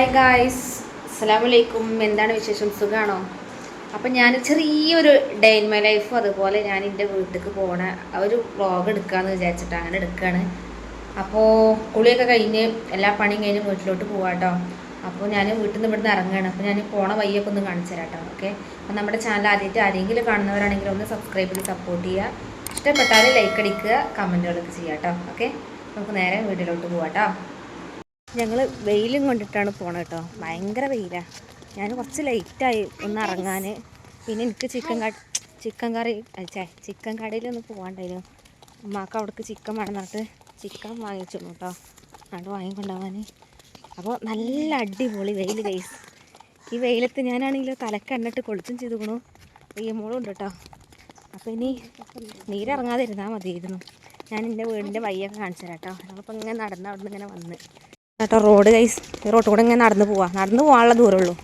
Hi guys അസ്സാം വലൈക്കും എന്താണ് വിശേഷം? സുഖമാണോ അപ്പം ഞാൻ ചെറിയൊരു ഡേ ഇൻ മൈ ലൈഫ് അതുപോലെ ഞാൻ എന്റെ വീട്ടിലേക്ക് പോണ ഒരു വ്ളോഗ് എടുക്കാമെന്ന് വിചാരിച്ചിട്ട് അങ്ങനെ എടുക്കുകയാണ് അപ്പോൾ കുളിയൊക്കെ കഴിഞ്ഞ് എല്ലാ പണിയും കഴിഞ്ഞ് വീട്ടിലോട്ട് പോവാട്ടോ. അപ്പോൾ ഞാൻ വീട്ടിൽ നിന്ന് ഇവിടുന്ന് ഇറങ്ങുകയാണ് അപ്പോൾ ഞാൻ പോണ വയ്യൊക്കെ ഒന്ന് കാണിച്ചു തരാം കേട്ടോ ഓക്കെ അപ്പോൾ നമ്മുടെ ചാനൽ ആദ്യമായിട്ട് ആരെങ്കിലും കാണുന്നവരാണെങ്കിൽ ഒന്ന് സബ്സ്ക്രൈബ് ചെയ്ത് സപ്പോർട്ട് ചെയ്യുക. ഇഷ്ടപ്പെട്ടാൽ ലൈക്ക് അടിക്കുക കമന്റുകളൊക്കെ ചെയ്യാം കേട്ടോ ഓക്കെ നമുക്ക് നേരെ വീട്ടിലോട്ട് പോവാം കേട്ടോ ഞങ്ങൾ വെയിലും കൊണ്ടിട്ടാണ് പോണത് കേട്ടോ. ഭയങ്കര വെയിലാണ് ഞാൻ കുറച്ച് ലേറ്റായി ഒന്ന് ഇറങ്ങാൻ പിന്നെ എനിക്ക് ചിക്കൻ കട ചിക്കൻ കറി ചേ ചിക്കൻ കടയിലൊന്ന് പോകാണ്ടായിരുന്നു അമ്മയ്ക്ക് അവിടേക്ക് ചിക്കൻ വേണം എന്നിട്ട് ചിക്കൻ വാങ്ങിച്ചു കേട്ടോ അവിടെ വാങ്ങിക്കൊണ്ടാവാൻ അപ്പോൾ നല്ല അടിപൊളി വെയിൽ വെയിൽ ഈ വെയിലത്ത് ഞാനാണെങ്കിൽ തലക്ക് എണ്ണിട്ട് കൊളിച്ചും ചെയ്തുക്കണു ഈ മോളും ഉണ്ട് കേട്ടോ അപ്പോൾ ഇനി നീരിറങ്ങാതിരുന്നാൽ മതിയായിരുന്നു. ഞാൻ എന്റെ വീടിന്റെ വയ്യൊക്കെ കാണിച്ചു തരാം കേട്ടോ ഞങ്ങളിപ്പോൾ ഇങ്ങനെ നടന്ന് അവിടെ നിന്ന് ഇങ്ങനെ വന്ന്. കേട്ടോ റോഡ് ഗൈസ് റോഡ് കൂടെ ഇങ്ങനെ നടന്നു പോവാം. നടന്നു പോകാനുള്ള ദൂരമുള്ളൂ.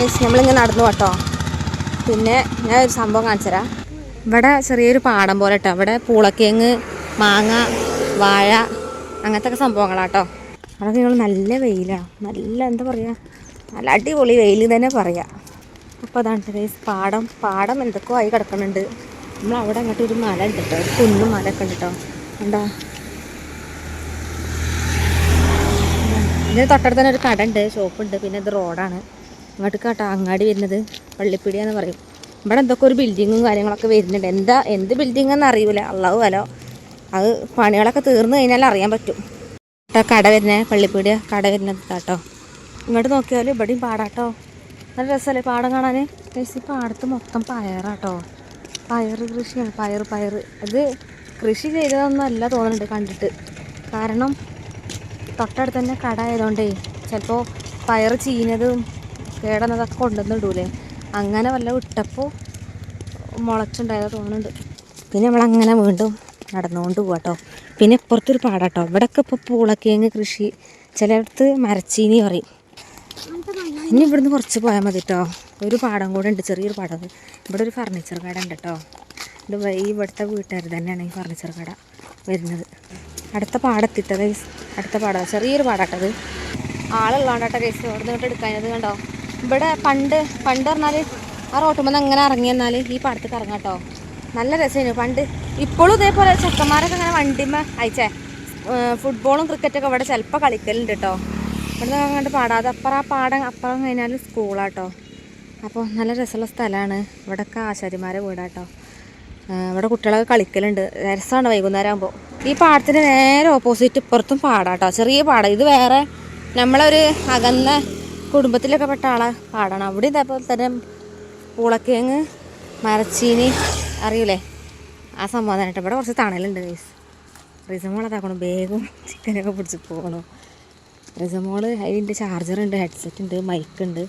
ഗൈസ് നമ്മളിങ്ങനെ നടന്നു കേട്ടോ പിന്നെ ഞാൻ ഒരു സംഭവം കാണിച്ചു തരാം ഇവിടെ ചെറിയൊരു പാടം പോലെ കേട്ടോ ഇവിടെ പൂളക്കിഴങ്ങ് മാങ്ങ വാഴ അങ്ങനത്തെ ഒക്കെ സംഭവങ്ങളാട്ടോ. അവിടെ നിങ്ങൾ നല്ല വെയിലാണ് നല്ല എന്താ പറയുക നല്ല അടിപൊളി വെയിൽ തന്നെ പറയാം. അപ്പോൾ അതാണ് ഗൈസ് പാടം. പാടം എന്തൊക്കെയോ ആയി കിടക്കുന്നുണ്ട്. നമ്മൾ അവിടെ അങ്ങോട്ട് ഒരു മല ഉണ്ട് കേട്ടോ ഒരു കുന്നും മല ഒക്കെ ഉണ്ട് കേട്ടോ എന്താ ഇതിന് തൊട്ടടുത്ത് തന്നെ ഒരു കട ഉണ്ട് ഷോപ്പുണ്ട്. പിന്നെ ഇത് റോഡാണ്. അങ്ങോട്ട് കേട്ടോ അങ്ങാടി വരുന്നത്. പള്ളിപ്പിടി എന്ന് പറയും. ഇവിടെ എന്തൊക്കെ ഒരു ബിൽഡിങ്ങും കാര്യങ്ങളൊക്കെ വരുന്നുണ്ട്. എന്താ എന്ത് ബിൽഡിംഗ് എന്ന് അറിയൂല. അള്ളാഹു വലോ. അത് പണികളൊക്കെ തീർന്നു കഴിഞ്ഞാൽ അറിയാൻ പറ്റും. കേട്ടോ കട വരുന്നത് പള്ളിപ്പീടിയ കട വരുന്നത് കേട്ടോ. ഇങ്ങോട്ട് നോക്കിയാൽ ഇവിടെയും പാടാട്ടോ. നല്ല രസമല്ലേ പാടം കാണാൻ ഈ പാടത്ത് മൊത്തം പയറാട്ടോ. പയർ കൃഷിയാണ്. പയർ പയർ ഇത് കൃഷി ചെയ്തതൊന്നും അല്ല തോന്നുന്നുണ്ട് കണ്ടിട്ട്. കാരണം തൊട്ടടുത്ത് തന്നെ കട ആയതുകൊണ്ടേ ചിലപ്പോൾ പയർ ചീഞ്ഞതും കേടന്നതൊക്കെ കൊണ്ടുവന്നിടൂലേ അങ്ങനെ വല്ല വിട്ടപ്പോൾ മുളച്ചുണ്ടായത് തോന്നുന്നുണ്ട്. പിന്നെ നമ്മളങ്ങനെ വീണ്ടും നടന്നുകൊണ്ട് പോവാട്ടോ. പിന്നെ ഇപ്പുറത്തൊരു പാടാട്ടോ. ഇവിടെയൊക്കെ ഇപ്പോൾ പൂളക്കിഴങ്ങ് കൃഷി. ചിലയിടത്ത് മരച്ചീനി പറയും. ഇനി ഇവിടുന്ന് കുറച്ച് പോയാൽ മതി കേട്ടോ ഒരു പാടം കൂടെ ഉണ്ട് ചെറിയൊരു പാടം. ഇവിടെ ഒരു ഫർണിച്ചർ കട ഉണ്ട് കേട്ടോ ഇത് ഈ ഇവിടുത്തെ വീട്ടുകാർ തന്നെയാണ് ഈ ഫർണിച്ചർ കട വരുന്നത്. അടുത്ത പാടത്തിട്ടത് അടുത്ത പാടാ. ചെറിയൊരു പാടാട്ടത് ആളുള്ളതുകൊണ്ടാട്ടോ കേസ് അവിടെ നിന്നിട്ട് എടുക്കാനത് കണ്ടോ? ഇവിടെ പണ്ട് പണ്ട് പറഞ്ഞാൽ ആ റോട്ടുമ്പോൾ അങ്ങനെ ഇറങ്ങി എന്നാൽ ഈ പാടത്തേക്ക് ഇറങ്ങാം കേട്ടോ നല്ല രസമായിരുന്നു പണ്ട് ഇപ്പോഴും ഇതേപോലെ ചെക്കന്മാരൊക്കെ അങ്ങനെ വണ്ടിമ്മ അയച്ചേ. ഫുട്ബോളും ക്രിക്കറ്റൊക്കെ ഇവിടെ ചിലപ്പോൾ കളിക്കലുണ്ട് കേട്ടോ നിന്ന് അങ്ങോട്ട് പാടാതെ അപ്പുറം ആ പാടം അപ്പുറം കഴിഞ്ഞാൽ സ്കൂളാട്ടോ അപ്പോൾ നല്ല രസമുള്ള സ്ഥലമാണ് ഇവിടെയൊക്കെ ആശാരിമാരെ വീടാട്ടോ ഇവിടെ കുട്ടികളൊക്കെ കളിക്കലുണ്ട്. രസമാണ് വൈകുന്നേരം ആകുമ്പോൾ ഈ പാടത്തിന് നേരെ ഓപ്പോസിറ്റ് ഇപ്പുറത്തും പാടാട്ടോ. ചെറിയ പാടം. ഇത് വേറെ നമ്മളൊരു അകന്ന കുടുംബത്തിലൊക്കെ പെട്ട ആളെ പാടാണ്. അവിടെ ഇതേപോലെ തന്നെ പൂളക്കേങ്ങ് മരച്ചീനി. അറിയൂലേ ആ സംഭവം തന്നെ ഇവിടെ കുറച്ച് തണലുണ്ട് ഗൈസ് റിസമോൾ അതാക്കണം ബേഗും ചിക്കനൊക്കെ പിടിച്ച് പോകണം. റിസമോൾ അതിന്റെ ചാർജറുണ്ട് ഹെഡ്സെറ്റ് ഉണ്ട് മൈക്ക് ഉണ്ട്.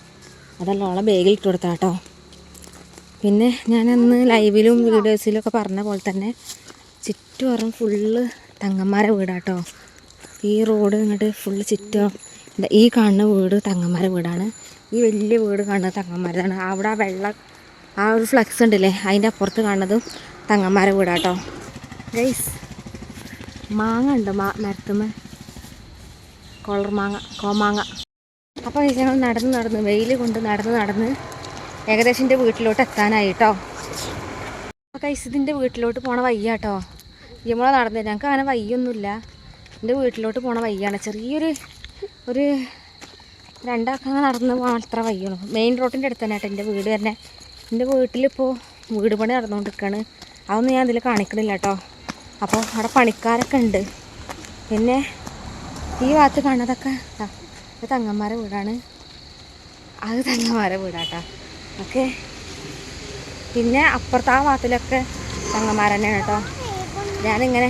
അതെല്ലാം ഓളെ ബാഗിൽ ഇട്ട് കൊടുത്താ കേട്ടോ. പിന്നെ ഞാനന്ന് ലൈവിലും വീഡിയോസിലും ഒക്കെ പറഞ്ഞ പോലെ തന്നെ ചുറ്റുപറം ഫുള്ള് തങ്ങന്മാരെ വീടാട്ടോ. ഈ റോഡ് ഇങ്ങോട്ട് ഫുള്ള് ചുറ്റും ഈ കാണുന്ന വീട് തങ്ങന്മാരെ വീടാണ്. ഈ വലിയ വീട് കാണുന്നത് തങ്ങന്മാരാണ് അവിടെ ആ വെള്ള ആ ഒരു ഫ്ലക്സ് ഉണ്ടല്ലേ അതിന്റെ അപ്പുറത്ത് കാണുന്നതും തങ്ങന്മാരെ വീടാട്ടോ. ഗൈസ് മാങ്ങ ഉണ്ട് മാ മരത്തുമ്മ? കൊളർ മാങ്ങ കോമാങ്ങ. അപ്പോൾ ഞങ്ങൾ നടന്ന് നടന്ന് വെയിൽ കൊണ്ട് നടന്ന് നടന്ന് ഏകദേശം എന്റെ വീട്ടിലോട്ട് എത്താനായിട്ടോ. കൈസ് ഇതിന്റെ വീട്ടിലോട്ട് പോണ വയ്യാട്ടോ. യമള നടന്നത് ഞങ്ങൾക്ക് അങ്ങനെ വയ്യൊന്നുമില്ല. എന്റെ വീട്ടിലോട്ട് പോണ വയ്യാണ്. ചെറിയൊരു ഒരു രണ്ടാക്കങ്ങ് നടന്ന് പോകാൻ അത്ര വയ്യുള്ളൂ. മെയിൻ റോഡിന്റെ അടുത്ത് തന്നെ കേട്ടോ എന്റെ വീട് തന്നെ. എന്റെ വീട്ടിലിപ്പോൾ വീട് പണി നടന്നുകൊണ്ടിരിക്കുകയാണ് അതൊന്നും ഞാൻ ഇതിൽ കാണിക്കണില്ല കേട്ടോ അപ്പോൾ അവിടെ പണിക്കാരൊക്കെ ഉണ്ട്. പിന്നെ ഈ ഭാഗത്ത് കാണുന്നതൊക്കെ ഇത് തങ്ങന്മാരെ വീടാണ്. അത് തങ്ങന്മാരെ വീടാട്ടോ. ഓക്കെ. പിന്നെ അപ്പുറത്താ ആ ഭാഗത്തിലൊക്കെ തങ്ങന്മാർ തന്നെയാണ് കേട്ടോ. ഞാനിങ്ങനെ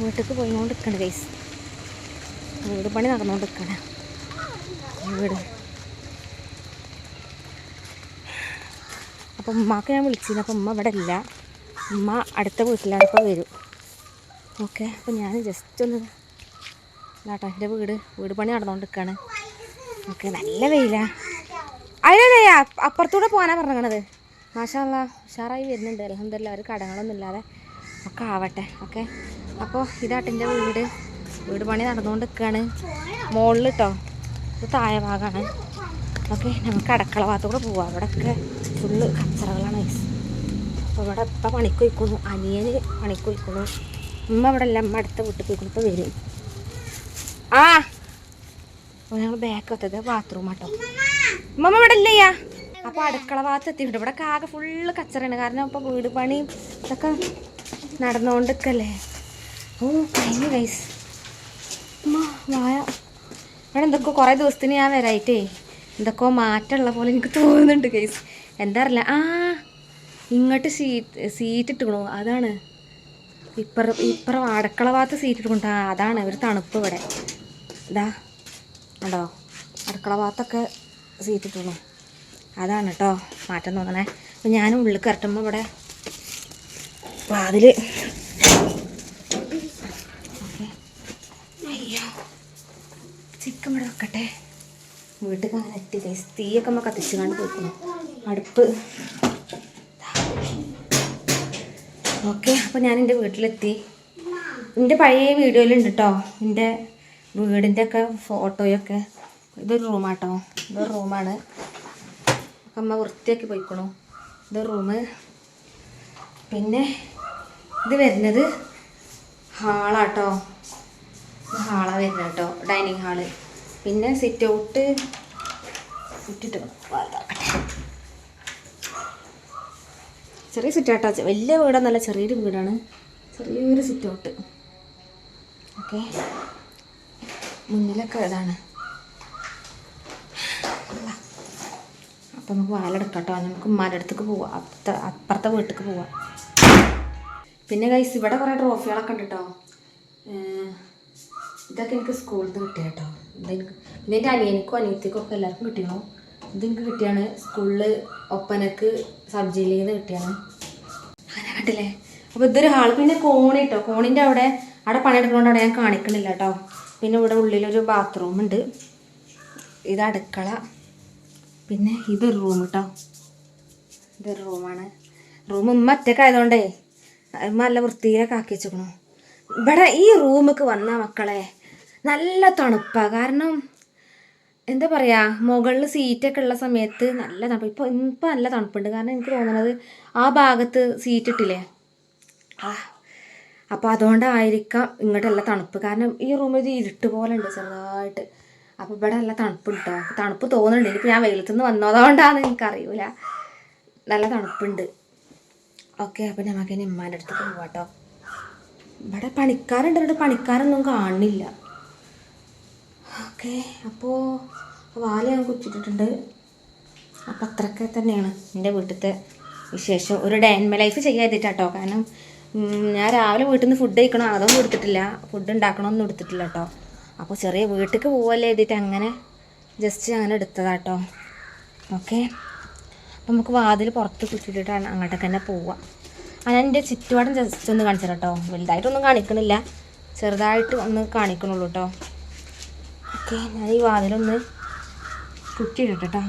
വീട്ടിലേക്ക് പോയിക്കൊണ്ട് നിൽക്കണ ഗൈസ് വീട് പണി നടന്നുകൊണ്ട് വീട്. അപ്പം ഉമ്മാക്ക് ഞാൻ വിളിച്ചിരുന്നു. അപ്പം ഉമ്മ ഇവിടെ ഇല്ല. ഉമ്മ അടുത്ത വീട്ടിലാണ് ഇപ്പോൾ വരും. ഓക്കെ. അപ്പം ഞാൻ ജസ്റ്റ് ഒന്ന് ഇതാട്ടോ. എന്റെ വീട് വീട് പണി നടന്നുകൊണ്ട് നിൽക്കുകയാണ് ഓക്കെ. നല്ല വെയിലാ. അതിലേ അപ്പുറത്തൂടെ പോകാനാണ് പറഞ്ഞത് മാഷാല്ല ഉഷാറായി വരുന്നുണ്ട്. അലഹമില്ല ഒരു കടങ്ങളൊന്നും ഇല്ലാതെ ഒക്കെ ആവട്ടെ ഓക്കെ അപ്പോൾ ഇതാട്ടെ എന്റെ വീട്. വീട് പണി നടന്നുകൊണ്ട് നിൽക്കുകയാണ് മുകളിൽ കേട്ടോ ഇത് താഴെ ഭാഗമാണ് ഓക്കെ നമുക്ക് അടക്കള ഭാഗത്തൂടെ പോവാം. അവിടെയൊക്കെ ഫുള്ള് കച്ചറകളാണ് അപ്പോൾ ഇവിടെ ഇപ്പം പണിക്ക് അനിയൻ അനിയന് പണിക്ക് പോയിക്കുന്നു. ഉമ്മ ഇവിടെ എല്ലാം അമ്മ അടുത്ത വീട്ടിൽ പോയിക്കുന്നു ഇപ്പോൾ വരും. ആ ഞങ്ങൾ ബാക്ക് എത്തത് ബാത്റൂം ആട്ടോ. ഉമ്മ ഇവിടെ ഇല്ലയ്യാ അപ്പോൾ അടുക്കള ഭാഗത്ത് എത്തിയിട്ടുണ്ട് ഇവിടെ കാക ഫുള്ള് കച്ചറയാണ്. കാരണം ഇപ്പോൾ വീട് പണി ഇതൊക്കെ നടന്നുകൊണ്ടിരിക്കല്ലേ ഓ കഴിഞ്ഞു ഗൈസ് വായ. ഇവിടെ എന്തൊക്കെ കുറേ ദിവസത്തിന് ഞാൻ വരായിട്ടേ. എന്തൊക്കെയോ മാറ്റമുള്ള പോലെ എനിക്ക് തോന്നുന്നുണ്ട് ഗൈസ് എന്താ അറിയില്ല. ആ ഇങ്ങോട്ട് സീറ്റ് സീറ്റ് ഇട്ടുകണോ അതാണ്. ഇപ്പറ ഇപ്പറ അടുക്കള ഭാഗത്ത് സീറ്റ് ആ അതാണ്. ഒരു തണുപ്പ് ഇവിടെ. ഇതാ. ഉണ്ടോ അടുക്കള ഭാഗത്തൊക്കെ സീറ്റ് ഇട്ടുള്ളൂ അതാണ് കേട്ടോ മാറ്റം തോന്നണേ. അപ്പം ഞാൻ ഉള്ളിൽ കറട്ടുമ്പോൾ ഇവിടെ ഓക്കെ. അയ്യോ. ചിക്കൻ ഇവിടെ വെക്കട്ടെ. വീട്ടിൽ അങ്ങനെ എത്തി ഗൈസ് തീയൊക്കെ നമ്മൾ കത്തിച്ച് കണ്ട് പോയിക്കണം. അടുപ്പ്. ഓക്കെ അപ്പോൾ ഞാൻ എന്റെ വീട്ടിലെത്തി. എന്റെ പഴയ വീഡിയോയിലുണ്ട് കേട്ടോ എന്റെ വീടിന്റെ ഒക്കെ ഫോട്ടോയൊക്കെ. ഇതൊരു റൂമാട്ടോ. ഇതൊരു റൂമാണ്. അമ്മ വൃത്തിയാക്കി പോയിക്കണു. ഇത് റൂമ്. പിന്നെ ഇത് വരുന്നത് ഹാളാട്ടോ. ഹാളാണ് വരുന്നത് കേട്ടോ ഡൈനിങ് ഹാൾ. പിന്നെ സിറ്റ് ഔട്ട്. ഇട്ടിട്ട് ചെറിയ സിറ്റ് ഔട്ടാ വലിയ വീടാന്നല്ല ചെറിയൊരു വീടാണ്. ചെറിയൊരു സിറ്റ് ഔട്ട്. ഓക്കെ. മുന്നിലൊക്കെ ഇതാണ്. അപ്പം നമുക്ക് വാലെടുക്കാം കേട്ടോ നമുക്ക് അടുത്തേക്ക് പോവാം. അപ്പുറത്തെ അപ്പുറത്തെ വീട്ടിലേക്ക് പോവാം. പിന്നെ കൈസ് ഇവിടെ കുറേ ട്രോഫികളൊക്കെ ഉണ്ട് കേട്ടോ ഇതൊക്കെ എനിക്ക് സ്കൂളിൽ നിന്ന് കിട്ടിയ കേട്ടോ ഇതെനിക്ക് പിന്നെ എന്റെ അനിയനിക്കും അനിയത്തിക്കും ഒക്കെ എല്ലാവർക്കും കിട്ടിയോ ഇതെനിക്ക് കിട്ടിയാണ് സ്കൂളിൽ ഒപ്പനക്ക് സബ് ജില്ലയിൽ നിന്ന് കിട്ടിയാണ്. അങ്ങനെ കണ്ടില്ലേ? അപ്പോൾ ഇതൊരു ഹാൾ പിന്നെ കോണി കേട്ടോ കോണിന്റെ അവിടെ അവിടെ പണിയെടുക്കുന്നതുകൊണ്ട് അവിടെ ഞാൻ കാണിക്കണില്ല കേട്ടോ പിന്നെ ഇവിടെ ഉള്ളിലൊരു ബാത്റൂം ഉണ്ട്. ഇത് അടുക്കള. പിന്നെ ഇതൊരു റൂം കേട്ടോ ഇതൊരു റൂമാണ് റൂം ഉമ്മ ഒറ്റക്കായതുകൊണ്ടേ ഉമ്മ നല്ല വൃത്തിയിലൊക്കെ ആക്കി വെച്ചേക്കണു. ഇവിടെ ഈ റൂമിക്ക് വന്ന മക്കളെ നല്ല തണുപ്പാണ് കാരണം എന്താ പറയുക മുകളിൽ സീറ്റൊക്കെ ഉള്ള സമയത്ത് നല്ല തണുപ്പ്. ഇപ്പോൾ ഇപ്പം നല്ല തണുപ്പുണ്ട്. കാരണം എനിക്ക് തോന്നുന്നത് ആ ഭാഗത്ത് സീറ്റ് ഇട്ടില്ലേ? ആ. അപ്പോൾ അതുകൊണ്ടായിരിക്കാം ഇങ്ങോട്ടല്ല തണുപ്പ്. കാരണം ഈ റൂമിൽ ഇരുട്ട് പോലെ ഉണ്ട് ചെറുതായിട്ട്. അപ്പോൾ ഇവിടെ നല്ല തണുപ്പ് തണുപ്പ് തോന്നുന്നുണ്ട്. ഇനിയിപ്പോൾ ഞാൻ വെയിലത്തു നിന്ന് വന്നതുകൊണ്ടാണെന്ന് എനിക്കറിയില്ല നല്ല തണുപ്പുണ്ട്. ഓക്കെ അപ്പോൾ നമുക്ക് ഇനി ഉമ്മാന്റെ അടുത്തേക്ക് പോവാം കേട്ടോ ഇവിടെ പണിക്കാരുണ്ട്. ഇവിടെ പണിക്കാരൊന്നും കാണുന്നില്ല ഓക്കെ അപ്പോൾ വാല ഞാൻ കുച്ചിട്ടിട്ടുണ്ട് അപ്പം അത്രയൊക്കെ തന്നെയാണ് എന്റെ വീട്ടിലത്തെ വിശേഷം. ഒരു ഡാൻമ ലൈഫ് ചെയ്യാതിട്ടാട്ടോ കാരണം ഞാൻ രാവിലെ വീട്ടിൽ നിന്ന് ഫുഡ് കഴിക്കണം അതൊന്നും എടുത്തിട്ടില്ല ഫുഡ് ഉണ്ടാക്കണമൊന്നും എടുത്തിട്ടില്ല കേട്ടോ അപ്പോൾ ചെറിയ വീട്ടിലേക്ക് പോവല്ലേ എഴുതിയിട്ട് അങ്ങനെ ജസ്റ്റ് അങ്ങനെ എടുത്തതാട്ടോ. ഓക്കെ അപ്പം നമുക്ക് വാതിൽ പുറത്ത് കുറ്റിട്ടിട്ടാണ് അങ്ങോട്ടേക്ക് തന്നെ പോവാം. അങ്ങനെ എന്റെ ചുറ്റുപാടും ജസ്റ്റ് ഒന്ന് കാണിച്ചു കേട്ടോ വലുതായിട്ടൊന്നും കാണിക്കണില്ല. ചെറുതായിട്ട് ഒന്ന് കാണിക്കണുള്ളൂ കേട്ടോ ഓക്കെ ഞാൻ ഈ വാതിലൊന്ന് കുറ്റിയിടട്ടെ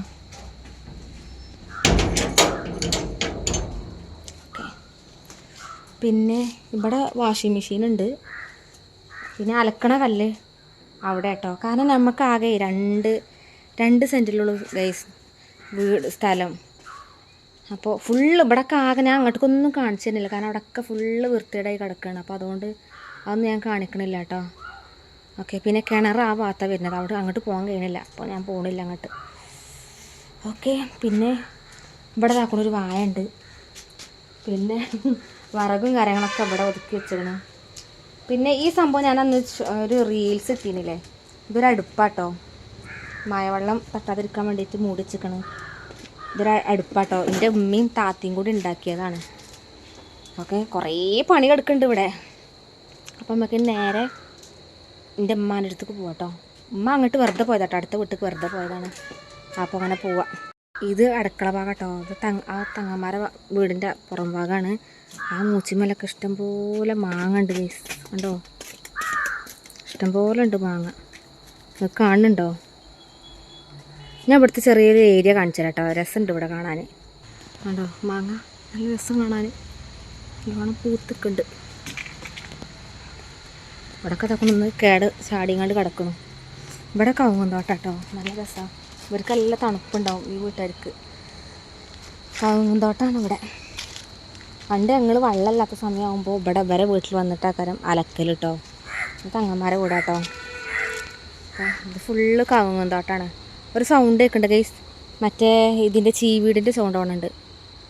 പിന്നെ ഇവിടെ വാഷിംഗ് മെഷീൻ ഉണ്ട്. പിന്നെ അലക്കണ കല്ല്. അവിടെ കേട്ടോ കാരണം നമുക്കാകെ രണ്ട് രണ്ട് സെന്റിലുള്ള ഗൈസ് വീട് സ്ഥലം. അപ്പോൾ ഫുള്ള് ഇവിടെയൊക്കെ ആകെ ഞാൻ അങ്ങോട്ടേക്കൊന്നും കാണിച്ചു തരുന്നില്ല കാരണം അവിടെയൊക്കെ ഫുള്ള് വൃത്തികേടായി കിടക്കുകയാണ് അപ്പോൾ അതുകൊണ്ട് അതൊന്നും ഞാൻ കാണിക്കണില്ല കേട്ടോ ഓക്കെ പിന്നെ കിണർ ആ ഭാഗത്താണ് വരുന്നത്. അവിടെ അങ്ങോട്ട് പോകാൻ കഴിയണില്ല. അപ്പോൾ ഞാൻ പോകണില്ല അങ്ങോട്ട്. ഓക്കെ പിന്നെ ഇവിടെ ഇതാക്കണ ഒരു വായ ഉണ്ട് പിന്നെ വറകും കാര്യങ്ങളൊക്കെ ഇവിടെ ഒതുക്കി വെച്ചിരുന്നു പിന്നെ ഈ സംഭവം ഞാൻ അന്ന് ഒരു റീൽസ് ഇട്ടീനില്ലേ? ഇതൊരു അടുപ്പാട്ടോ. മഴവെള്ളം തട്ടാതിരിക്കാൻ വേണ്ടിയിട്ട് മൂടി വെച്ചിക്കണ് ഇതൊരു അടുപ്പാട്ടോ. എന്റെ ഉമ്മയും താത്തയും കൂടി ഉണ്ടാക്കിയതാണ് ഓക്കെ കുറേ പണി കിടക്കുന്നുണ്ട് ഇവിടെ. അപ്പം നമുക്ക് നേരെ എന്റെ ഉമ്മാന്റെ അടുത്തേക്ക് പോവാട്ടോ. ഉമ്മ അങ്ങോട്ട് വെറുതെ പോയതാട്ടോ. അടുത്ത വീട്ടിലേക്ക് വെറുതെ പോയതാണ്. അപ്പോൾ അങ്ങനെ പോവാം. ഇത് അടുക്കള ഭാഗം കേട്ടോ ഇത് തങ് ആ തങ്ങന്മാരെ വീടിന്റെ പുറം ഭാഗമാണ് ആ മൂച്ചിമലൊക്കെ ഇഷ്ടംപോലെ മാങ്ങ ഉണ്ട് ഗൈസ് കണ്ടോ? ഇഷ്ടംപോലെ ഉണ്ട് മാങ്ങ. നിങ്ങൾക്ക് കാണുന്നുണ്ടോ? ഞാൻ ഇവിടുത്തെ ചെറിയൊരു ഏരിയ കാണിച്ചു കേട്ടോ. രസമുണ്ട് ഇവിടെ കാണാൻ കണ്ടോ? മാങ്ങ. നല്ല രസം കാണാൻ നല്ലോണം പൂത്തിക്കുണ്ട് ഇവിടെയൊക്കെ ഒന്ന് കേട് ചാടിങ്ങാണ്ട് കിടക്കണം ഇവിടെ കവുങ്ങുന്തോട്ടാട്ടോ നല്ല രസമാണ് ഇവർക്ക് നല്ല തണുപ്പുണ്ടാവും ഈ വീട്ടുകാർക്ക്. കവുങ്ങുന്തോട്ടാണ് ഇവിടെ. പണ്ട് ഞങ്ങൾ വെള്ളമില്ലാത്ത സമയമാകുമ്പോൾ ഇവിടെ വരെ വീട്ടിൽ വന്നിട്ടാക്കാരം അലക്കൽ കേട്ടോ തങ്ങന്മാരെ കൂടെ കേട്ടോ ഇത് ഫുള്ള് കവുങ്ങുന്തോട്ടാണ് ഒരു സൗണ്ട് കേൾക്കുന്നുണ്ട് ഗൈസ് മറ്റേ ഇതിന്റെ ചീവീടിന്റെ സൗണ്ട് ഓണുണ്ട്.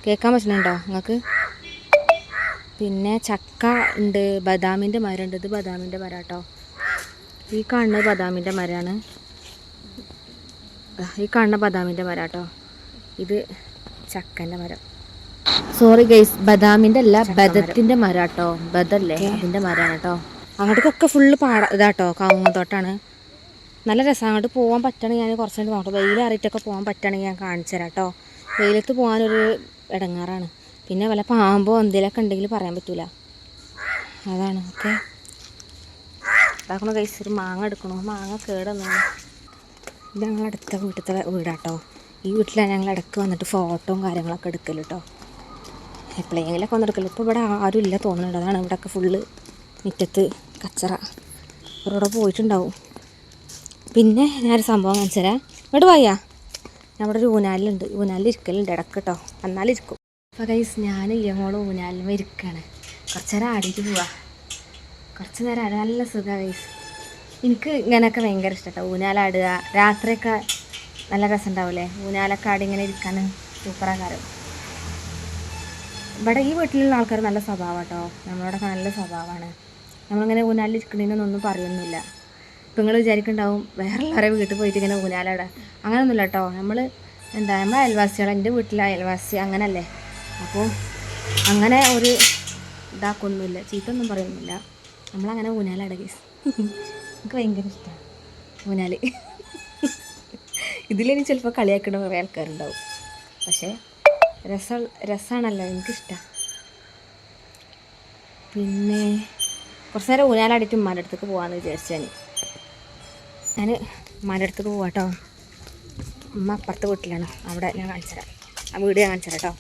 കേൾക്കാൻ പറ്റുന്നുണ്ടോ നിങ്ങൾക്ക് പിന്നെ ചക്ക ഉണ്ട് ബദാമിന്റെ മരമുണ്ട്. ഇത് ബദാമിന്റെ മരം കേട്ടോ ഈ കാണുന്നത് ബദാമിന്റെ മരമാണ് ഈ കാണുന്ന ബദാമിന്റെ മരം കേട്ടോ ഇത് ചക്കന്റെ മരം. സോറി ഗൈസ് ബദാമിന്റെ അല്ല ബദത്തിന്റെ മരം കേട്ടോ ബദല്ലേ അതിന്റെ മരമാണ് കേട്ടോ. അങ്ങോട്ടേക്കൊക്കെ ഫുള്ള് പാട ഇതാട്ടോ കാവുങ്ങത്തോട്ടാണ് നല്ല രസം. അങ്ങോട്ട് പോകാൻ പറ്റുകയാണെങ്കിൽ ഞാൻ കുറച്ച് നേരം വെയിൽ അറിയിട്ടൊക്കെ പോകാൻ പറ്റുകയാണെങ്കിൽ ഞാൻ കാണിച്ചു തരാം കേട്ടോ. വെയിലത്ത് പോകാനൊരു ഇടങ്ങാറാണ് പിന്നെ വല്ല പാമ്പോ എന്തെങ്കിലുമൊക്കെ ഉണ്ടെങ്കിൽ പറയാൻ പറ്റൂല. അതാണ് ഓക്കെ. ഇതാക്കണോ കൈസ് ഒരു മാങ്ങ എടുക്കണോ? മാങ്ങ കേടൊന്നു. ഇത് ഞങ്ങൾ അടുത്ത വീട്ടിലത്തെ വീടാട്ടോ. ഈ വീട്ടിലാണ് ഞങ്ങൾ ഇടയ്ക്ക് വന്നിട്ട് ഫോട്ടോയും കാര്യങ്ങളൊക്കെ എടുക്കൽ കേട്ടോ. എപ്പോഴെങ്കിലൊക്കെ വന്നെടുക്കൽ ഇപ്പോൾ ഇവിടെ ആരും ഇല്ല തോന്നുന്നുണ്ട്. അതാണ് ഇവിടെയൊക്കെ ഫുള്ള് മുറ്റത്ത് കച്ചറ. ഇവരോടെ പോയിട്ടുണ്ടാവും. പിന്നെ ഞാനൊരു സംഭവം കാണിച്ചു തരാം. ഇങ്ങോട്ട് പോയാ നമ്മുടെ ഒരു ഊനാലിലുണ്ട് ഊനാലിൽ ഇരിക്കലുണ്ട്. ഇടയ്ക്ക് കേട്ടോ എന്നാലിരിക്കും അപ്പോൾ ഗൈസ് ഞാൻ ഇയമോൾ ഊനാലിൽ ഇരിക്കുകയാണ് കുറച്ച് നേരം ആടിയിട്ട് പോവാ. കുറച്ച് നേരം നല്ല സുഖമാണ് ഗൈസ് എനിക്ക് ഇങ്ങനെയൊക്കെ ഭയങ്കര ഇഷ്ടട്ടോ ഊനാലാടുക രാത്രിയൊക്കെ നല്ല രസം ഉണ്ടാവില്ലേ ഊനാലൊക്കെ ആടി ഇങ്ങനെ ഇരിക്കാൻ സൂപ്പറാകാരം ഇവിടെ ഈ വീട്ടിലുള്ള ആൾക്കാർ നല്ല സ്വഭാവം കേട്ടോ. നമ്മളോടൊക്കെ നല്ല സ്വഭാവമാണ്. നമ്മളിങ്ങനെ ഊനാലിൽ ഇരിക്കണേന്നൊന്നും പറയുന്നില്ല ഇപ്പം നിങ്ങൾ വിചാരിക്കുന്നുണ്ടാവും വേറെ എല്ലാവരും വീട്ടിൽ പോയിട്ട് ഇങ്ങനെ ഊനാലവിടെ അങ്ങനെയൊന്നുമില്ല കേട്ടോ. നമ്മൾ എന്താ നമ്മൾ അയൽവാസികൾ എന്റെ വീട്ടിലെ അയൽവാസി അങ്ങനല്ലേ. അപ്പോൾ അങ്ങനെ ഒരു ഇതാക്കൊന്നുമില്ല. ചീത്തൊന്നും പറയുന്നില്ല നമ്മളങ്ങനെ ഊനാലട കേസ് എനിക്ക് ഭയങ്കര ഇഷ്ടമാണ് ഊനാല് ഇതിലെനിക്ക് ചിലപ്പോൾ കളിയാക്കുന്ന കുറേ ആൾക്കാരുണ്ടാവും. പക്ഷേ രസം രസമാണല്ലോ എനിക്കിഷ്ടം. പിന്നെ കുറച്ച് നേരം ഊനാലാടിയിട്ട് ഉമ്മാന്റെ അടുത്തേക്ക് പോകാമെന്ന് വിചാരിച്ചു ഞാൻ ഞാൻ ഉമ്മാന്റെ അടുത്തേക്ക് കേട്ടോ ഉമ്മ അപ്പുറത്തെ വീട്ടിലാണ്. അവിടെ ഞാൻ കാണിച്ചു തരാം. ആ വീട് ഞാൻ കാണിച്ചു തരാം കേട്ടോ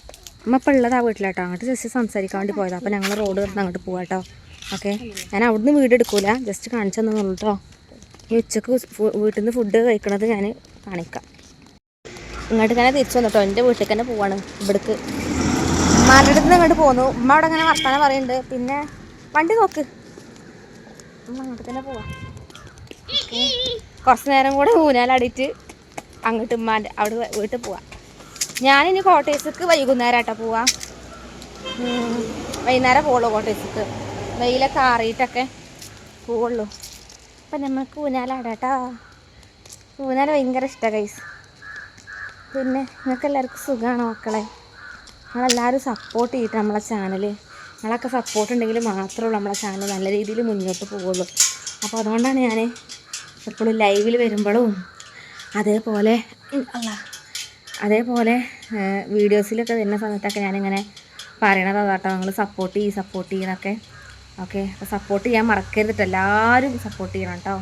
ഉമ്മ ഇപ്പോൾ ഉള്ളത് ആ വീട്ടിലാട്ടോ അങ്ങോട്ട് ജസ്റ്റ് സംസാരിക്കാൻ വേണ്ടി പോയതാണ് അപ്പോൾ ഞങ്ങൾ റോഡ് കിടന്ന് അങ്ങോട്ട് പോവാം കേട്ടോ ഓക്കെ? ഞാൻ അവിടുന്ന് വീട് എടുക്കൂല. ജസ്റ്റ് കാണിച്ചു തന്നുള്ളൂ കേട്ടോ ഈ ഉച്ചയ്ക്ക് വീട്ടിൽ നിന്ന് ഫുഡ് കഴിക്കണത് ഞാൻ കാണിക്കാം. ഇങ്ങോട്ട് തന്നെ തിരിച്ചു വന്നു കേട്ടോ എന്റെ വീട്ടിലേക്ക് തന്നെ പോവാണ് ഇവിടേക്ക്. ഉമ്മാന്റെ അടുത്ത് ഇങ്ങോട്ട് പോന്നു. ഉമ്മ അവിടെ അങ്ങനെ വർത്താനം പറയുന്നുണ്ട് പിന്നെ വണ്ടി നോക്ക്. ഉമ്മ അങ്ങോട്ട് തന്നെ പോവാം. കുറച്ച് നേരം കൂടെ ഊനാലടിയിട്ട് അങ്ങോട്ട് ഉമ്മാന്റെ അവിടെ വീട്ടിൽ പോവാം. ഞാനിനി കോട്ടേഴ്സിക്ക് വൈകുന്നേരം ആട്ടോ പോവാം. വൈകുന്നേരം പോവുള്ളൂ കോട്ടേഴ്സിക്ക് വെയിലൊക്കെ ആറിയിട്ടൊക്കെ പോവുള്ളൂ. അപ്പം നമുക്ക് ഊനാലാടാട്ടാ ഊനാല ഭയങ്കര ഇഷ്ടമാണ് കൈസ് പിന്നെ നിങ്ങൾക്ക് എല്ലാവർക്കും സുഖമാണ് മക്കളെ? നിങ്ങളെല്ലാവരും സപ്പോർട്ട് ചെയ്തിട്ട് നമ്മളെ ചാനൽ നിങ്ങളൊക്കെ സപ്പോർട്ട് ഉണ്ടെങ്കിൽ മാത്രമേ ഉള്ളൂ നമ്മളെ ചാനൽ നല്ല രീതിയിൽ മുന്നോട്ട് പോവുള്ളൂ. അപ്പോൾ അതുകൊണ്ടാണ് ഞാൻ എപ്പോഴും ലൈവിൽ വരുമ്പോഴും അതേപോലെ അല്ല അതേപോലെ വീഡിയോസിലൊക്കെ വരുന്ന സമയത്തൊക്കെ ഞാനിങ്ങനെ പറയണത് അതാട്ടോ. നിങ്ങൾ സപ്പോർട്ട് ചെയ്യും സപ്പോർട്ട് ചെയ്യണമൊക്കെ ഓക്കെ അപ്പോൾ സപ്പോർട്ട് ചെയ്യാൻ മറക്കരുത് കേട്ടോ. എല്ലാവരും സപ്പോർട്ട് ചെയ്യണം കേട്ടോ.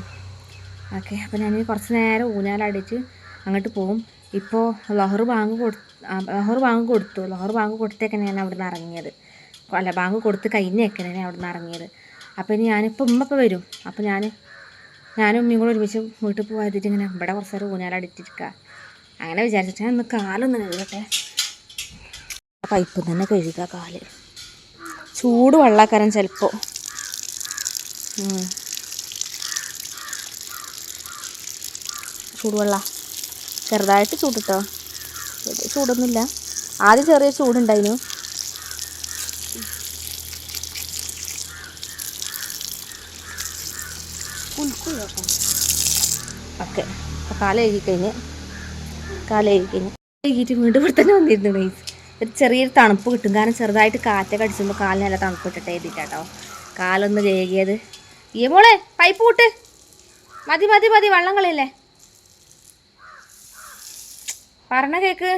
ഓക്കെ അപ്പോൾ ഞാൻ കുറച്ച് നേരം ഊഞ്ഞാലടിച്ച് അങ്ങോട്ട് പോകും ഇപ്പോൾ ലഹർ ബാങ്ക് കൊടു ലഹർ ബാങ്ക് കൊടുത്തു. ലഹർ ബാങ്ക് കൊടുത്തേക്കാണ് ഞാൻ അവിടെ നിന്ന് ഇറങ്ങിയത്. അല്ല ബാങ്ക് കൊടുത്ത് കഴിഞ്ഞേക്കാണ് ഞാൻ അവിടെ നിന്ന് ഇറങ്ങിയത്. അപ്പോൾ ഇനി ഞാനിപ്പോൾ ഉമ്മ ഇപ്പോൾ വരും. അപ്പോൾ ഞാൻ ഞാനും ഉമ്മയും കൂടെ ഒരുമിച്ച് വീട്ടിൽ പോകാതിട്ട് ഇങ്ങനെ ഇവിടെ കുറച്ച് നേരം ഊഞ്ഞാലടിച്ചിരിക്കുക അങ്ങനെ വിചാരിച്ചിട്ട് ഞാൻ ഒന്ന് കാലൊന്ന് കഴുകട്ടെ പൈപ്പ് തന്നെ കഴുകുക കാൽ. ചൂട് വെള്ളക്കാരൻ ചിലപ്പോൾ ചൂടുവെള്ള ചെറുതായിട്ട് ചൂടിട്ടോ. ചൂടൊന്നുമില്ല. ആദ്യം ചെറിയ ചൂടുണ്ടായിരുന്നു ഓക്കെ. അപ്പോൾ കഴിഞ്ഞ് കഴുകിക്കഴിഞ്ഞ് കഴിഞ്ഞ് കഴുകിയിട്ട് വീണ്ടും ഇവിടെ തന്നെ വന്നിരുന്നു ഗൈസ് ഒരു ചെറിയൊരു തണുപ്പ് കിട്ടും. കാരണം ചെറുതായിട്ട് കാറ്റൊക്കെ അടിച്ചുമ്പോൾ കാലിന് നല്ല തണുപ്പ് ഇട്ടിട്ട് എഴുതിട്ടോ കാലൊന്ന് കഴുകിയത് ഈ മോളെ പൈപ്പ് കൂട്ട്. മതി മതി മതി. വള്ളം കളിയല്ലേ? പറഞ്ഞ കേക്ക്.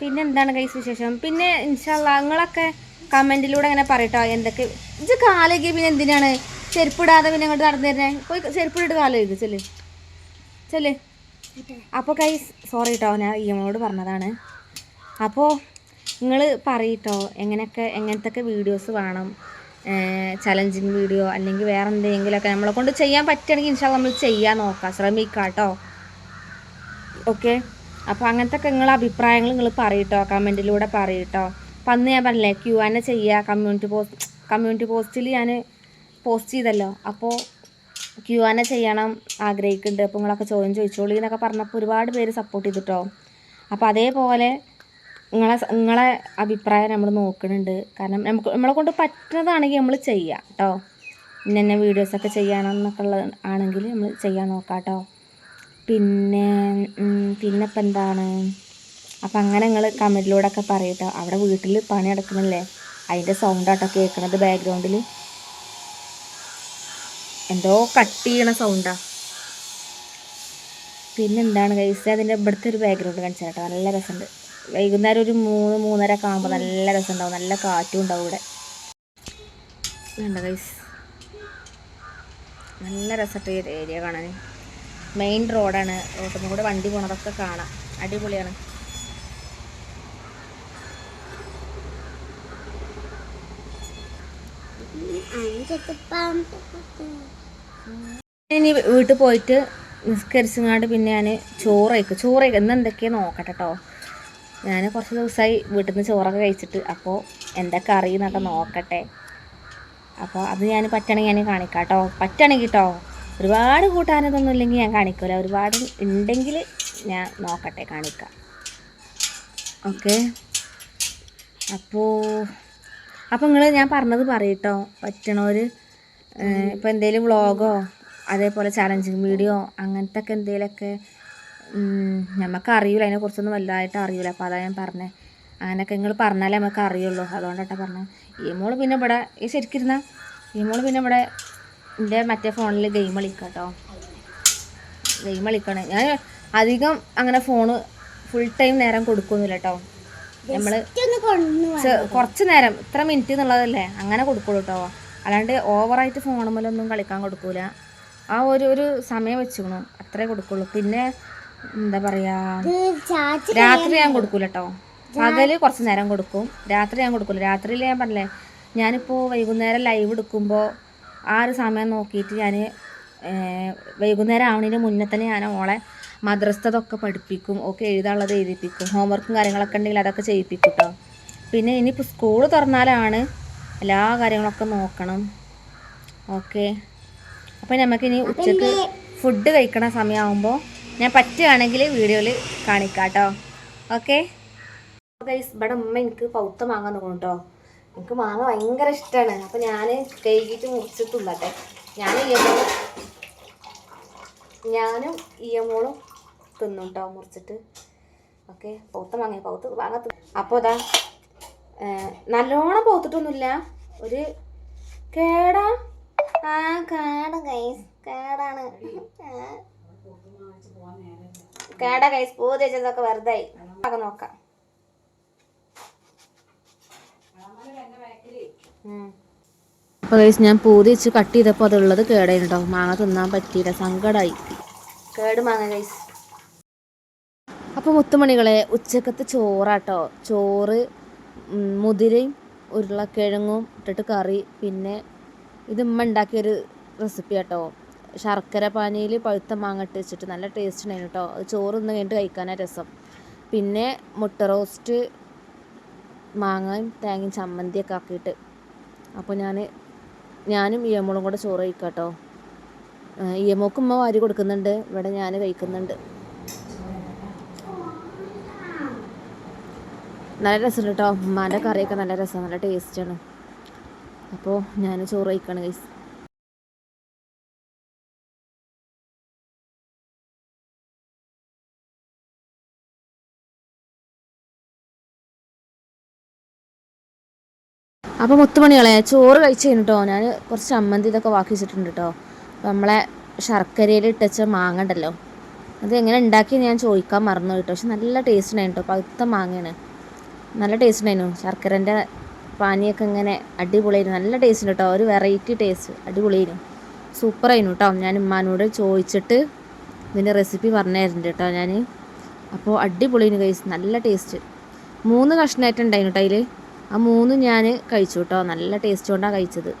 പിന്നെ എന്താണ് കൈസ് വിശേഷം? പിന്നെ ഇൻഷാല്ല നിങ്ങളൊക്കെ കമന്റിലൂടെ അങ്ങനെ പറയട്ടോ എന്തൊക്കെ ഇത് കാലൊക്കെ പിന്നെ എന്തിനാണ്? ചെരുപ്പിടാതെ പിന്നെ അങ്ങോട്ട് നടന്നു തരുന്നേ? പോയി ചെരുപ്പിട്ടിട്ട് കാലം ഇത് ചെല്ല്. ചെല്ല്. അപ്പോൾ കൈസ് സോറി കേട്ടോ ഞാൻ ഇയമോട് പറഞ്ഞതാണ്. അപ്പോൾ നിങ്ങൾ പറയട്ടോ എങ്ങനെയൊക്കെ എങ്ങനത്തെ വീഡിയോസ് വേണം? ചലഞ്ചിങ് വീഡിയോ അല്ലെങ്കിൽ വേറെ എന്തെങ്കിലുമൊക്കെ നമ്മളെ കൊണ്ട് ചെയ്യാൻ പറ്റുകയാണെങ്കിൽ ഇൻഷാ നമ്മൾ ചെയ്യാൻ നോക്കാം. ശ്രമിക്കാം കേട്ടോ ഓക്കെ. അപ്പോൾ അങ്ങനത്തെ ഒക്കെ നിങ്ങളെ അഭിപ്രായങ്ങൾ നിങ്ങൾ പറയട്ടോ കമന്റിലൂടെ പറയട്ടോ. അപ്പം അന്ന് ഞാൻ പറഞ്ഞില്ലേ ക്യു എന്നെ ചെയ്യുക കമ്മ്യൂണിറ്റി പോസ്റ്റ് കമ്മ്യൂണിറ്റി പോസ്റ്റിൽ ഞാൻ പോസ്റ്റ് ചെയ്തല്ലോ. അപ്പോൾ ക്യു എന്നെ ചെയ്യണം ആഗ്രഹിക്കുന്നുണ്ട്. അപ്പോൾ നിങ്ങളൊക്കെ ചോദ്യം ചോദിച്ചോളൂ എന്നൊക്കെ പറഞ്ഞപ്പോൾ ഒരുപാട് പേര് സപ്പോർട്ട് ചെയ്തിട്ടോ. അപ്പോൾ അതേപോലെ നിങ്ങളെ നിങ്ങളെ അഭിപ്രായം നമ്മൾ നോക്കുന്നുണ്ട്. കാരണം നമുക്ക് നമ്മളെ കൊണ്ട് പറ്റുന്നതാണെങ്കിൽ നമ്മൾ ചെയ്യാം കേട്ടോ. ഇന്ന വീഡിയോസൊക്കെ ചെയ്യണം എന്നൊക്കെ ഉള്ളത് ആണെങ്കിൽ നമ്മൾ ചെയ്യാൻ നോക്കാം കേട്ടോ. പിന്നെ ഉം, പിന്നെ ഇപ്പം എന്താണ് അപ്പം അങ്ങനെ നിങ്ങൾ കമന്റിലൂടെ ഒക്കെ പറയട്ടോ. അവിടെ വീട്ടിൽ പണി നടക്കുന്നില്ലേ? അതിന്റെ സൗണ്ടാട്ടോ കേൾക്കണത് ബാക്ക്ഗ്രൗണ്ടിൽ എന്തോ കട്ട് ചെയ്യണ സൗണ്ടാ. പിന്നെന്താണ് കൈസ് അതിന്റെ ഇവിടുത്തെ ഒരു ബാക്ക്ഗ്രൗണ്ട് കാണിച്ചാൽ കേട്ടോ നല്ല രസമുണ്ട് വൈകുന്നേരം ഒരു മൂന്ന് മൂന്നര ഒക്കെ ആകുമ്പോൾ നല്ല രസമുണ്ടാവും നല്ല കാറ്റും ഉണ്ടാവും ഇവിടെ. വേണ്ട കൈസ് നല്ല രസമായിട്ട് ഈ ഏരിയ കാണാൻ മെയിൻ റോഡാണ് റോഡിൽ നിന്ന് കൂടെ വണ്ടി പോണതൊക്കെ കാണാം. അടിപൊളിയാണ്. ഇനി വീട്ടിൽ പോയിട്ട് നിസ്കരിച്ചങ്ങാണ്ട് പിന്നെ ഞാൻ ചോറ് കഴിക്കും. ചോറ് കഴിക്കും. ഇന്ന് നോക്കട്ടെ കേട്ടോ ഞാൻ കുറച്ച് ദിവസമായി വീട്ടിൽ നിന്ന് ചോറൊക്കെ കഴിച്ചിട്ട് അപ്പോൾ എന്തൊക്കെ അറിയുന്നൊക്കെ നോക്കട്ടെ. അപ്പോൾ അത് ഞാൻ പറ്റണമെങ്കിൽ ഞാൻ കാണിക്കാം കേട്ടോ പറ്റണമെങ്കിൽ കേട്ടോ ഒരുപാട് കൂട്ടാനതൊന്നും ഇല്ലെങ്കിൽ ഞാൻ കാണിക്കില്ല ഒരുപാട് ഉണ്ടെങ്കിൽ ഞാൻ നോക്കട്ടെ കാണിക്കാം. ഓക്കെ. അപ്പോൾ അപ്പോൾ നിങ്ങൾ ഞാൻ പറഞ്ഞത് പറയട്ടോ. പറ്റണവർ ഇപ്പോൾ എന്തെങ്കിലും വ്ളോഗോ അതേപോലെ ചലഞ്ചിങ് വീഡിയോ അങ്ങനത്തെ ഒക്കെ എന്തെങ്കിലുമൊക്കെ നമുക്ക് അറിയില്ല അതിനെക്കുറിച്ചൊന്നും വലുതായിട്ട് അറിയില്ല അപ്പോൾ അതാണ് ഞാൻ പറഞ്ഞത് അങ്ങനെയൊക്കെ നിങ്ങൾ പറഞ്ഞാലേ നമുക്ക് അറിയുള്ളൂ അതുകൊണ്ടാട്ടാ പറഞ്ഞത് ഈ മോൾ പിന്നെ ഇവിടെ ഈ ശരിക്കിരുന്ന. ഈ മോൾ പിന്നെ ഇവിടെ എന്റെ മറ്റേ ഫോണിൽ ഗെയിം കളിക്കാം കേട്ടോ ഗെയിം കളിക്കണം. ഞാൻ അധികം അങ്ങനെ ഫോണ് ഫുൾ ടൈം നേരം കൊടുക്കൊന്നുമില്ല കേട്ടോ നമ്മൾ കുറച്ച് നേരം ഇത്ര മിനിറ്റ് എന്നുള്ളതല്ലേ? അങ്ങനെ കൊടുക്കുള്ളൂ കേട്ടോ അല്ലാണ്ട് ഓവറായിട്ട് ഫോണുമ്മലൊന്നും കളിക്കാൻ കൊടുക്കൂല. ആ ഒരു ഒരു സമയം വെച്ചിക്കണു അത്രേ കൊടുക്കുള്ളൂ. പിന്നെ എന്താ പറയാ രാത്രി ഞാൻ കൊടുക്കൂല കേട്ടോ പകൽ കുറച്ച് നേരം കൊടുക്കും. രാത്രി ഞാൻ കൊടുക്കൂല. രാത്രിയിൽ ഞാൻ പറഞ്ഞില്ലേ ഞാനിപ്പോൾ വൈകുന്നേരം ലൈവ് എടുക്കുമ്പോൾ ആ ഒരു സമയം നോക്കിയിട്ട് ഞാൻ വൈകുന്നേരം ആവണതിന് മുന്നേ തന്നെ ഞാൻ ഓളെ മദ്രസ്ഥതൊക്കെ പഠിപ്പിക്കും ഒക്കെ എഴുതാനുള്ളത് എഴുതിപ്പിക്കും ഹോംവർക്കും കാര്യങ്ങളൊക്കെ ഉണ്ടെങ്കിൽ അതൊക്കെ ചെയ്യിപ്പിക്കും കേട്ടോ പിന്നെ ഇനിയിപ്പോൾ സ്കൂൾ തുറന്നാലാണ് എല്ലാ കാര്യങ്ങളൊക്കെ നോക്കണം. ഓക്കെ. അപ്പോൾ നമുക്കിനി ഉച്ചയ്ക്ക് ഫുഡ് കഴിക്കണ സമയമാകുമ്പോൾ ഞാൻ പറ്റുകയാണെങ്കിൽ വീഡിയോയിൽ കാണിക്കാം കേട്ടോ ഓക്കെ ഇവിടെ ഉമ്മ എനിക്ക് പൗത്ത മാങ്ങാൻ തോന്നും കേട്ടോ എനിക്ക് മാങ്ങ ഭയങ്കര ഇഷ്ടമാണ് അപ്പോൾ ഞാൻ കഴുകിയിട്ട് മുറിച്ചിട്ടില്ല കേട്ടെ ഞാൻ ഇയമോളും ഞാനും ഇയമോളും തിന്നു കേട്ടോ മുറിച്ചിട്ട്. ഓക്കെ പൗത്ത മാങ്ങ പൗത്ത് മാങ്ങ അപ്പോൾ അതാ നല്ലോണം പൗത്തിട്ടൊന്നുമില്ല. ഒരു കേടാ. ആ കേട ഗൈസ് കേടാണ്. കേട ഗൈസ് പൂ തേച്ചതൊക്കെ വെറുതെ നോക്കാം. അപ്പോൾ ഗൈസ് ഞാൻ പൂതി വെച്ച് കട്ട് ചെയ്തപ്പോൾ അതുള്ളത് കേടായിട്ടുണ്ടോ മാങ്ങ തിന്നാൻ പറ്റിയില്ല. സങ്കടമായി കേട് മാങ്ങ ഗൈസ് അപ്പോൾ മുത്തുമണികളെ ഉച്ചക്കത്തെ ചോറാട്ടോ. ചോറ് മുതിരയും ഉരുളക്കിഴങ്ങും ഇട്ടിട്ട് കറി പിന്നെ ഇത് ഉമ്മ ഉണ്ടാക്കിയൊരു റെസിപ്പി കേട്ടോ ശർക്കര പാനിയിൽ പഴുത്ത മാങ്ങ ഇട്ട് വെച്ചിട്ട് നല്ല ടേസ്റ്റ് ഉണ്ടായിരുന്നു കേട്ടോ അത് ചോറ് ഒന്ന് കഴിഞ്ഞിട്ട് കഴിക്കാനാണ് രസം. പിന്നെ മുട്ട റോസ്റ്റ് മാങ്ങയും തേങ്ങയും ചമ്മന്തിയൊക്കെ ആക്കിയിട്ട് അപ്പോൾ ഞാൻ ഞാനും ഇയമ്മോളും കൂടെ ചോറ് കഴിക്കാം കേട്ടോ ഇയമ്മോക്ക് ഉമ്മ വാരി കൊടുക്കുന്നുണ്ട്. ഇവിടെ ഞാൻ കഴിക്കുന്നുണ്ട്. നല്ല രസമുണ്ട് കേട്ടോ ഉമ്മാന്റെ കറിയൊക്കെ നല്ല രസമാണ് നല്ല ടേസ്റ്റാണ് അപ്പോൾ ഞാൻ ചോറ് കഴിക്കണം ഗൈസ് അപ്പോൾ മുത്തുമണികളെ ചോറ് കഴിച്ച് കഴിഞ്ഞിട്ടോ ഞാൻ കുറച്ച് ചമ്മന്തി ഇതൊക്കെ വാക്കി വെച്ചിട്ടുണ്ട് കേട്ടോ അപ്പോൾ നമ്മളെ ശർക്കരയിൽ ഇട്ടച്ച മാങ്ങ ഉണ്ടല്ലോ. അത് എങ്ങനെ ഉണ്ടാക്കി ഞാൻ ചോദിക്കാൻ മറന്നു കേട്ടോ പക്ഷെ നല്ല ടേസ്റ്റ് ഉണ്ടായിരുന്നു കേട്ടോ പഴുത്ത മാങ്ങയാണ്. നല്ല ടേസ്റ്റ് ഉണ്ടായിരുന്നു. ശർക്കരന്റെ പാനിയൊക്കെ ഇങ്ങനെ അടിപൊളിയായിരുന്നു. നല്ല ടേസ്റ്റ് കേട്ടോ ഒരു വെറൈറ്റി ടേസ്റ്റ് അടിപൊളിയായിരുന്നു. സൂപ്പറായിരുന്നു കേട്ടോ ഞാൻ ഉമ്മാനോട് ചോദിച്ചിട്ട് ഇതിന്റെ റെസിപ്പി പറഞ്ഞായിരുന്നു കേട്ടോ ഞാൻ അപ്പോൾ അടിപൊളിയായിരുന്നു കഴിച്ചു നല്ല ടേസ്റ്റ് മൂന്ന് കഷ്ണമായിട്ടുണ്ടായിരുന്നു കേട്ടോ അതിൽ ആ മൂന്നും ഞാൻ കഴിച്ചു കേട്ടോ നല്ല ടേസ്റ്റ് കൊണ്ടാണ് കഴിച്ചത്.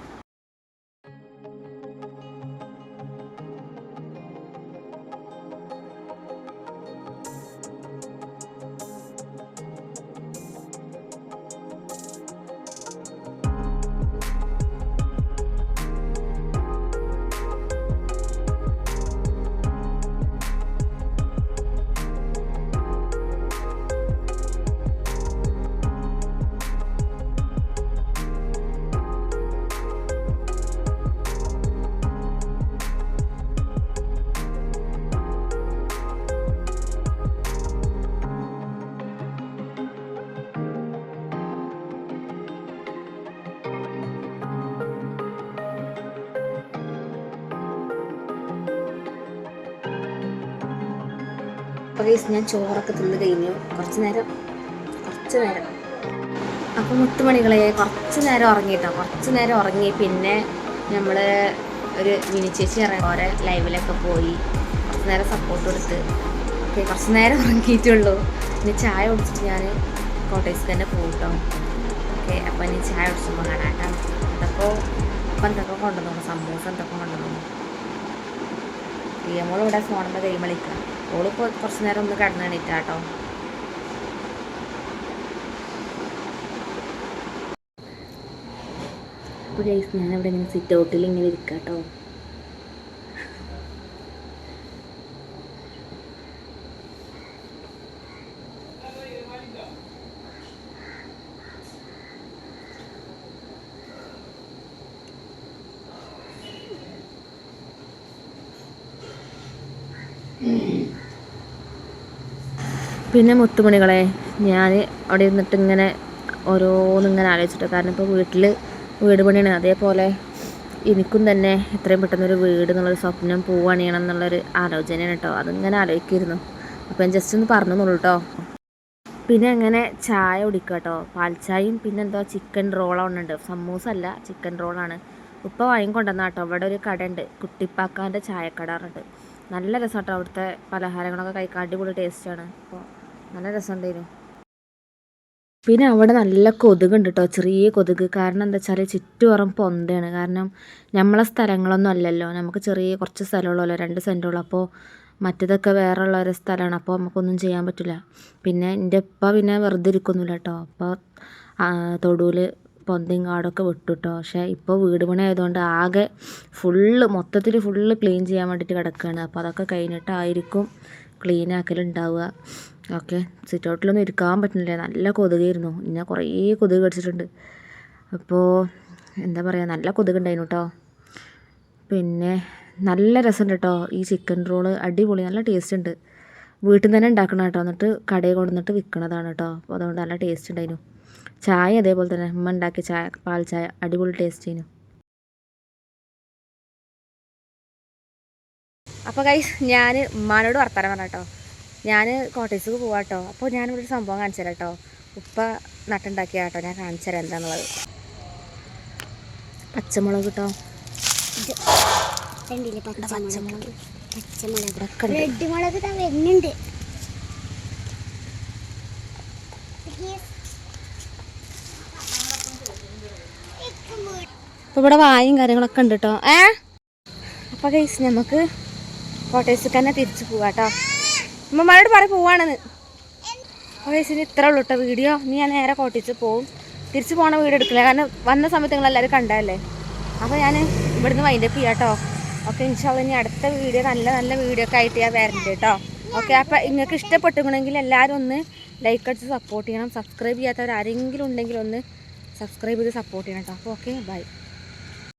ഗൈസ് ഞാൻ ചോറൊക്കെ തിന്ന് കഴിഞ്ഞു. കുറച്ച് നേരം കുറച്ച് നേരം. അപ്പോൾ മുത്തുമണികളെ കുറച്ച് നേരം ഉറങ്ങിട്ടോ കുറച്ച് നേരം ഉറങ്ങി പിന്നെ നമ്മൾ ഒരു മിനി ചേച്ചി ഇറങ്ങി ഓരോ ലൈവിലൊക്കെ പോയി കുറച്ച് നേരം സപ്പോർട്ട് കൊടുത്ത്. കുറച്ച് നേരം ഉറങ്ങിയിട്ടുള്ളൂ. ഇനി ചായ കുടിച്ചിട്ട് ഞാൻ കോട്ടേഴ്സ് തന്നെ പോകട്ടോ ഓക്കെ അപ്പോൾ ഇനി ചായ കുടിച്ചപ്പോൾ കാണാട്ടോ. എന്തൊക്കെ ഇപ്പം എന്തൊക്കെ കൊണ്ടുവന്നു? സമൂസ എന്തൊക്കെ കൊണ്ടുവന്നു? ഗെയിമുകൾ ഇവിടെ ഫോണിന്റെ ഗെയിം കളിക്കുക ഓളിപ്പോൾ കുറച്ച് നേരം ഒന്ന് കടന്നു കണിട്ടാട്ടോ അപ്പോൾ ഗൈസ് ഞാനിവിടെ ഇങ്ങനെ സിറ്റ് ഔട്ടിൽ ഇങ്ങനെ ഇരിക്കാം കേട്ടോ പിന്നെ മുത്തുമണികളെ ഞാൻ അവിടെ ഇരുന്നിട്ട് ഇങ്ങനെ ഓരോന്നിങ്ങനെ ആലോചിച്ചിട്ട്. കാരണം ഇപ്പോൾ വീട്ടിൽ വീട് പണിയാണ്. അതേപോലെ എനിക്കും തന്നെ എത്രയും പെട്ടെന്നൊരു വീട് എന്നുള്ളൊരു സ്വപ്നം പോവുകയാണ് എന്നുള്ളൊരു ആലോചനയാണ് കേട്ടോ. അതിങ്ങനെ ആലോചിക്കായിരുന്നു. അപ്പോൾ ഞാൻ ജസ്റ്റ് ഒന്ന് പറഞ്ഞെന്നുള്ളൂ കേട്ടോ പിന്നെ അങ്ങനെ ചായ കുടിക്കുക കേട്ടോ പാൽച്ചായയും പിന്നെ എന്തോ ചിക്കൻ റോളുണ്ട് സമൂസ അല്ല ചിക്കൻ റോളാണ് ഉപ്പ വാങ്ങിക്കൊണ്ടുവന്ന കേട്ടോ അവിടെ ഒരു കടയുണ്ട്. കുട്ടിപ്പാക്കാന്റെ ചായക്കട പറഞ്ഞിട്ട്. നല്ല രസം കേട്ടോ അവിടുത്തെ പലഹാരങ്ങളൊക്കെ കഴിക്കാൻ. അടിപൊളി ടേസ്റ്റാണ് അപ്പോൾ നല്ല രസമുണ്ടായിരുന്നു. പിന്നെ അവിടെ നല്ല കൊതുകുണ്ട് കേട്ടോ ചെറിയ കൊതുക്. കാരണം എന്താ വെച്ചാൽ ചുറ്റുപുറം പൊന്തയാണ്. കാരണം നമ്മളെ സ്ഥലങ്ങളൊന്നും അല്ലല്ലോ. നമുക്ക് ചെറിയ കുറച്ച് സ്ഥലമുള്ളല്ലോ രണ്ട് സെന്റുള്ളൂ അപ്പോൾ മറ്റേതൊക്കെ വേറെ ഉള്ള ഒരു സ്ഥലമാണ്. അപ്പോൾ നമുക്കൊന്നും ചെയ്യാൻ പറ്റില്ല പിന്നെ എന്റെ ഉപ്പ പിന്നെ വെറുതെ ഇരിക്കൊന്നുമില്ല കേട്ടോ. അപ്പോൾ തൊടുവിൽ പൊന്തയും കാടൊക്കെ വിട്ടു കേട്ടോ. പക്ഷേ ഇപ്പോൾ വീട് പണി ആയതുകൊണ്ട് ആകെ ഫുള്ള് മൊത്തത്തിൽ ഫുള്ള് ക്ലീൻ ചെയ്യാൻ വേണ്ടിയിട്ട് കിടക്കുകയാണ് അപ്പോൾ അതൊക്കെ കഴിഞ്ഞിട്ടായിരിക്കും ക്ലീൻ ആക്കലുണ്ടാവുക ഓക്കെ സിറ്റ് ഔട്ടിലൊന്നും ഇരിക്കാൻ പറ്റുന്നില്ല. നല്ല കൊതുകായിരുന്നു. ഞാൻ കുറേ കൊതുക് കടിച്ചിട്ടുണ്ട്. അപ്പോൾ എന്താ പറയുക നല്ല കൊതുകുണ്ടായിരുന്നു കേട്ടോ പിന്നെ നല്ല രസമുണ്ട് കേട്ടോ ഈ ചിക്കൻ റോൾ അടിപൊളി നല്ല ടേസ്റ്റ് ഉണ്ട് വീട്ടിൽ നിന്ന് തന്നെ ഉണ്ടാക്കണം കേട്ടോ എന്നിട്ട് കടയിൽ കൊണ്ടുവന്നിട്ട് വിൽക്കണതാണ് കേട്ടോ അപ്പോൾ അതുകൊണ്ട് നല്ല ടേസ്റ്റ് ഉണ്ടായിരുന്നു ചായ അതേപോലെ തന്നെ. ഉമ്മ ഉണ്ടാക്കിയ ചായ പാൽ ചായ അടിപൊളി ടേസ്റ്റ് ചെയ്യുന്നു അപ്പോൾ കൈ ഞാൻ ഉമ്മാനോട് വർത്തമാനം പറഞ്ഞ കേട്ടോ ഞാൻ കോട്ടേഴ്സിക്ക് പോവാം കേട്ടോ അപ്പോൾ ഞാനിവിടെ ഒരു സംഭവം കാണിച്ചു തരാം കേട്ടോ ഉപ്പ നട്ടുണ്ടാക്കിയ കേട്ടോ. ഞാൻ കാണിച്ചു തരാം എന്താണെന്നുള്ളത് പച്ചമുളക്? കേട്ടോ പച്ചമുളക്. പച്ചമുളക് വരുന്നുണ്ട്. അപ്പോൾ ഇവിടെ വായും കാര്യങ്ങളൊക്കെ ഉണ്ട് കേട്ടോ ഏ? അപ്പോൾ ഗൈസ് നമുക്ക് കോട്ടേഴ്സിൽ തന്നെ തിരിച്ചു പോവാട്ടോ. കേട്ടോ ഉമ്മമാരോട് പറയാൻ പോവാണെന്ന്. വയസ്സിന് ഇത്ര ഉള്ളൂ കേട്ടോ വീഡിയോ. നീ ഞാൻ നേരെ കോട്ടിച്ച് പോവും. തിരിച്ചു പോണ വീഡിയോ എടുക്കില്ല. കാരണം വന്ന സമയത്ത് നിങ്ങളെല്ലാവരും കണ്ടല്ലേ അപ്പോൾ ഞാൻ ഇവിടുന്ന് വൈൻഡപ്പ് ചെയ്യാം കേട്ടോ ഓക്കെ ഇൻഷാല്ല ഇനി അടുത്ത വീഡിയോ നല്ല നല്ല വീഡിയോ ഒക്കെ ആയിട്ട് ഞാൻ വരണ്ട് കേട്ടോ ഓക്കെ അപ്പോൾ നിങ്ങൾക്ക് ഇഷ്ടപ്പെട്ടുകണമെങ്കിൽ എല്ലാവരും ഒന്ന് ലൈക്ക് അടിച്ച് സപ്പോർട്ട് ചെയ്യണം. സബ്സ്ക്രൈബ് ചെയ്യാത്തവർ ആരെങ്കിലും ഉണ്ടെങ്കിൽ ഒന്ന് സബ്സ്ക്രൈബ് ചെയ്ത് സപ്പോർട്ട് ചെയ്യണം കേട്ടോ അപ്പോൾ ഓക്കെ ബൈ